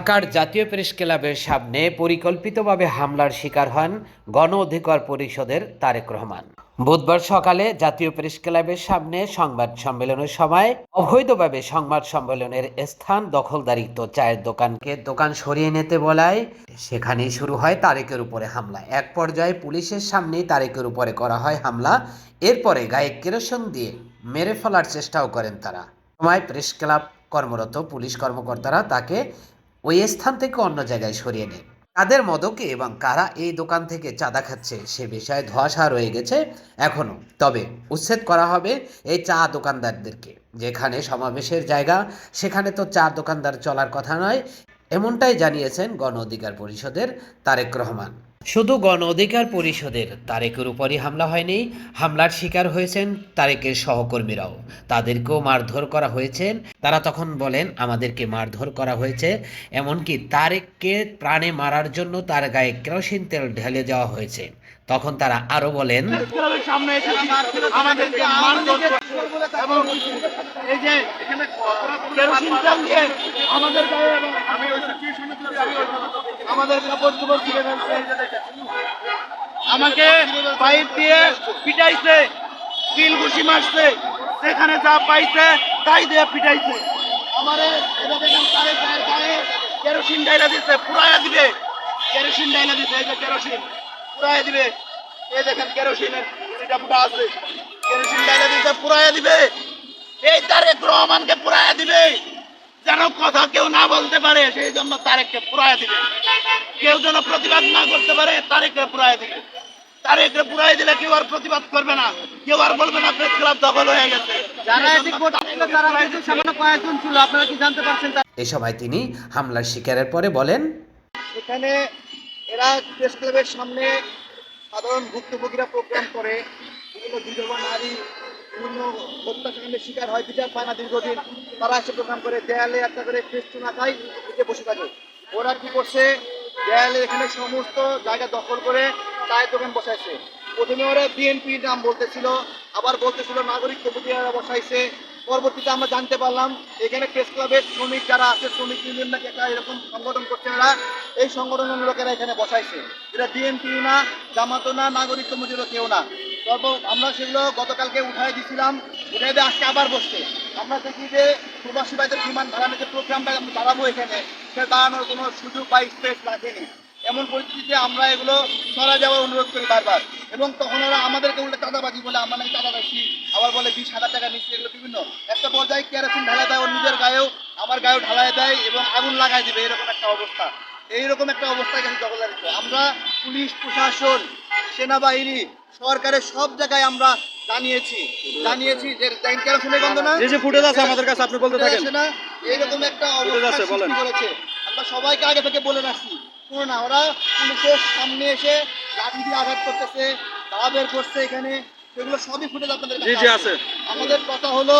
ঢাকার জাতীয় প্রেস ক্লাবের সামনে পরিকল্পিতভাবে হামলার শিকার হন গণ অধিকার পরিষদের তারেক রহমান। বুধবার সকালে জাতীয় প্রেস ক্লাবের সামনে সংবাদ সম্মেলনের সময় অবৈধভাবে সংবাদ সম্মেলনের স্থান দখলদারিত্ব চায়ের দোকানকে দোকান সরিয়ে নিতে বলায় সেখানেই শুরু হয় তারেকের উপরে হামলা। এক পর্যায়ে পুলিশের সামনেই তারেকের উপরে করা হয় হামলা। এরপরে গায়ে কেরোসিন দিয়ে মেরে ফেলার চেষ্টাও করেন তারা। সময় প্রেস ক্লাব কর্মরত পুলিশ কর্মকর্তারা তাকে ওই স্থান থেকে অন্য জায়গায় সরিয়ে নেন। তাদের মদকে এবং কারা এই দোকান থেকে চাঁদা খাচ্ছে, সে বিষয়ে ধোয়াশা রয়ে গেছে এখনও। তবে উচ্ছেদ করা হবে এই চা দোকানদারদেরকে, যেখানে সমাবেশের জায়গা, সেখানে তো চা দোকানদার চলার কথা নয়। এমনটাই জানিয়েছেন গণ অধিকার পরিষদের তারেক রহমান। শুধু গণ অধিকার পরিষদের তারেকের উপরই হামলা হয়নি, হামলার শিকার হয়েছেন তারেকের সহকর্মীরাও। তাদেরকেও মারধর করা হয়েছে। তারা তখন বলেন, আমাদেরকে মারধর করা হয়েছে। এমনকি তারেককে প্রাণে মারার জন্য তার গায়ে কেরোসিন তেল ঢেলে দেওয়া হয়েছে। তখন তারা আরও বলেন। আমাকে পাইপ দিয়ে পিটাইছে কিল ঘুষি মারছে সেখানে যা পাইছে তাই দিয়ে পিটাইছে। আমারে কেরোসিন ডাইলা দিচ্ছে পুরায়া দিবে। কেরোসিন ডাইলা দিচ্ছে কেরোসিন। পুরায়া দিবে। এই দেখেন কেরোসিনের এটা ফুটা আছে। কেরোসিন ডাইলা দিচ্ছে পুরায়া দিবে। এই তারেক রহমানকে পুরায়া দিবে। যেন কথা কেউ না বলতে পারে সেই জন্য তারেককে পুরায়া দিবে। কেউ যেন প্রতিবাদ না করতে পারে তারেককে পুরায়া দিবে। তারেককে পুরাই দিলে কেউ আর প্রতিবাদ করবে না। কেউ আর বলবে না প্রেস ক্লাব দখল হয়ে গেছে। যারা এটি করছিল তারা কিন্তু সামান্য কয়েকজন ছিল আপনারা কি জানতে পারছেন এ সময় তিনি হামলার শিকারের পরে বলেন। এখানে এরা প্রেস ক্লাবের সামনে সাধারণ ভুক্তভোগীরা প্রোগ্রাম করে। বিভিন্ন বিধবা নারী, বিভিন্ন হত্যাকাণ্ডের শিকার হয়, বিচার পায় না দীর্ঘদিন। তারা এসে প্রোগ্রাম করে, দেয়ালে একটা করে ফেস্টুন আঁকায় এসে বসে থাকে। ওরা কি করছে? দেয়ালে এখানে সমস্ত জায়গা দখল করে চায়ের দোকান বসাইছে। প্রথমে ওরা বিএনপি নাম বলতেছিল, আবার বলতেছিল নাগরিক কমিটিরা বসাইছে। পরবর্তীতে আমরা জানতে পারলাম, এখানে প্রেস ক্লাবের শ্রমিক যারা আছে, শ্রমিক ইউনিয়ন নাকি একটা এরকম সংগঠন করছে এরা। এই সংগঠনের লোকেরা এখানে বসাইছে। এটা বিএনপি না জামাতো না নাগরিক কমিটিরও কেউ না। তারপর আমরা সেগুলো গতকালকে উঠাই দিছিলাম উঠাই দিয়ে আজকে আবার বসছে। আমরা দেখি যে প্রবাসী ভাইদের বিমান ভাড়া নিতে প্রোগ্রামটা আমরা দাঁড়াবো এখানে, সে দাঁড়ানোর কোনো সুযোগ বা স্পেস রাখেনি। এমন পরিস্থিতিতে আমরা এগুলো সরা যাওয়ার অনুরোধ করি বারবার। এবং তখন ওরা আমাদেরকে উল্টে চাঁদাবাজি বলে, আমরা নাকি চাঁদা দিচ্ছি আবার বলে বিশ হাজার টাকা নিচ্ছি, এগুলো বিভিন্ন। একটা পর্যায়ে কেরোসিন ঢালা দেয়, ওর নিজের গায়েও, আমার গায়েও ঢালাই দেয় এবং আগুন লাগাই দিবে, এরকম একটা অবস্থা। এইরকম একটা অবস্থায় কিন্তু জগদারিত আমরা পুলিশ প্রশাসন সেনাবাহিনী সরকারের সব জায়গায় আমরা জানিয়েছি। জানিয়েছি যে দেখেন কেরোসিনের গন্ধ না? যে যে ফুটেজ আছে আমাদের কাছে আপনি বলতে থাকেন। না? এইরকম একটা অবস্থা আছে, বলেন। আমরা সবাইকে আগে থেকে বলে রাখছি শুনো না ওরা পুলিশের সামনে এসে লাঠি দিয়ে আঘাত করতেছে দা বের করছে এখানে। সেগুলো সবই ফুটেজ আপনাদের কাছে আছে। আমাদের কথা হলো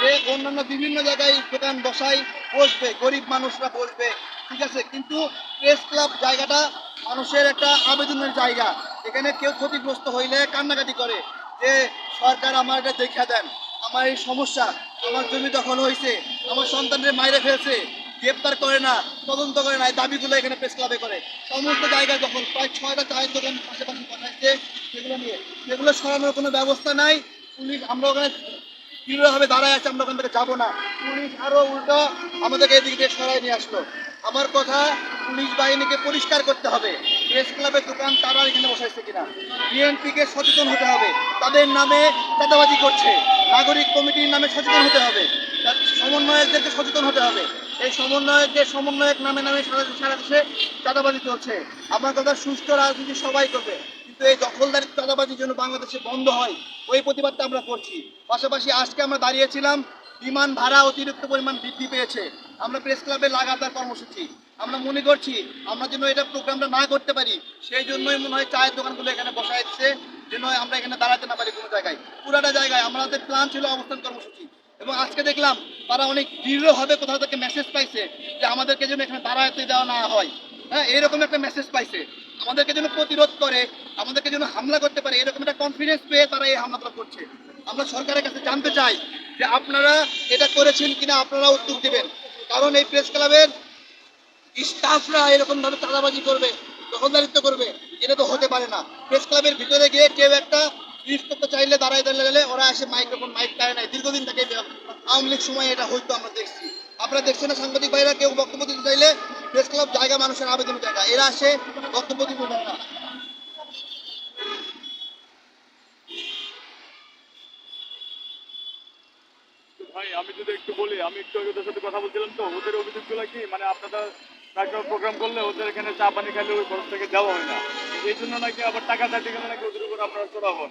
যে অন্যান্য বিভিন্ন জায়গায় দোকান বসাই বসবে, গরিব মানুষরা বসবে, ঠিক আছে? কিন্তু প্রেস ক্লাব জায়গাটা মানুষের একটা আবেদনের জায়গা। এখানে কেউ ক্ষতিগ্রস্ত হইলে কান্নাকাটি করে যে, সরকার আমার এটা দেখা দেন, আমার এই সমস্যা, আমার জমি দখল হয়েছে আমার সন্তানদের মাইরে ফেলছে, গ্রেপ্তার করে না, তদন্ত করে না। এই দাবিগুলো এখানে প্রেস ক্লাবে করে। সমস্ত জায়গায় দখল, প্রায় ছয়টা চায়ের দোকান পাশাপাশি পাঠাইছে সেগুলো নিয়ে। সেগুলো সরানোর কোনো ব্যবস্থা নাই। পুলিশ, আমরা ওখানে দৃঢ়ভাবে দাঁড়ায় আছে, আমরা ওখান থেকে যাব না। পুলিশ আরও উল্টো আমাদেরকে এদিক দিয়ে সরাই নিয়ে আসলো। আমার কথা পুলিশ বাহিনীকে পরিষ্কার করতে হবে। প্রেস ক্লাবের দোকান, তারা এখানে বসাইছে কিনা? বিএনপিকে সচেতন হতে হবে। তাদের নামে চাঁদাবাজি করছে। নাগরিক কমিটির নামে সচেতন হতে হবে। সমন্বয়কদেরকে সচেতন হতে হবে। এই সমন্বয়কদের সমন্বয়ক নামে নামে সারা সারা দেশে চাঁদাবাজি চলছে। আমার কথা সুস্থ রাজনীতি সবাই করবে। কিন্তু এই দখলদারি চাঁদাবাজির জন্য বাংলাদেশে বন্ধ হয়, ওই প্রতিবাদটা আমরা করছি। পাশাপাশি আজকে আমরা দাঁড়িয়েছিলাম, বিমান ভাড়া অতিরিক্ত পরিমাণ বৃদ্ধি পেয়েছে। আমরা প্রেস ক্লাবে লাগাতার কর্মসূচি। আমরা মনে করছি, আমরা যেন এটা প্রোগ্রামটা না করতে পারি, সেই জন্যই মনে হয় চায়ের দোকানগুলো এখানে বসায় দিচ্ছে যেন আমরা এখানে দাঁড়াতে না পারি কোনো জায়গায়। পুরাটা জায়গায় আমাদের প্ল্যান ছিল অবস্থান কর্মসূচি। এবং আজকে দেখলাম, তারা অনেক দৃঢ়ভাবে কোথাও থেকে মেসেজ পাইছে যে আমাদেরকে যেন এখানে দাঁড়াতে দেওয়া না হয়। হ্যাঁ এরকম একটা মেসেজ পাইছে। আমাদেরকে যেন প্রতিরোধ করে আমাদেরকে যেন হামলা করতে পারে, এরকম একটা কনফিডেন্স পেয়ে তারা এই হামলাটা করছে। আমরা সরকারের কাছে জানতে চাই যে আপনারা এটা করেছেন কিনা, আপনারা উত্তর দিবেন। কারণ এই প্রেস ক্লাবের স্টাফরা এরকম ভাবে চাঁদাবাজি করবে, দখলদারিত্ব করবে, এটা তো হতে পারে না। প্রেস ক্লাবের ভিতরে গিয়ে কেউ একটা লিফট করতে চাইলে, দাঁড়ায় দাঁড়িয়ে গেলে ওরা এসে মাইক্রোফোন মাইক পায় নাই। দীর্ঘদিন থেকে আওয়ামী লীগ সময় এটা হয়তো আমরা দেখছি। আপনারা দেখছেন না, সাংবাদিক ভাইরা কেউ বক্তব্য দিতে চাইলে প্রেস ক্লাব জায়গা মানুষের আবেদনের জায়গা এরা আসে বক্তব্য দিতে দেয় না। একটু বলি, আমি একটু ওদের সাথে কথা বলছিলাম তো, ওদের অভিযোগ অভিযোগগুলো কি? মানে আপনারা ডাক্তার প্রোগ্রাম করলে ওদের এখানে চা পানি খাইলে ওই খরচ থেকে দেওয়া হয় না। এই জন্য নাকি আবার টাকা চাইতে গেলে নাকি ওদের উপর আপনারা চড়া হন।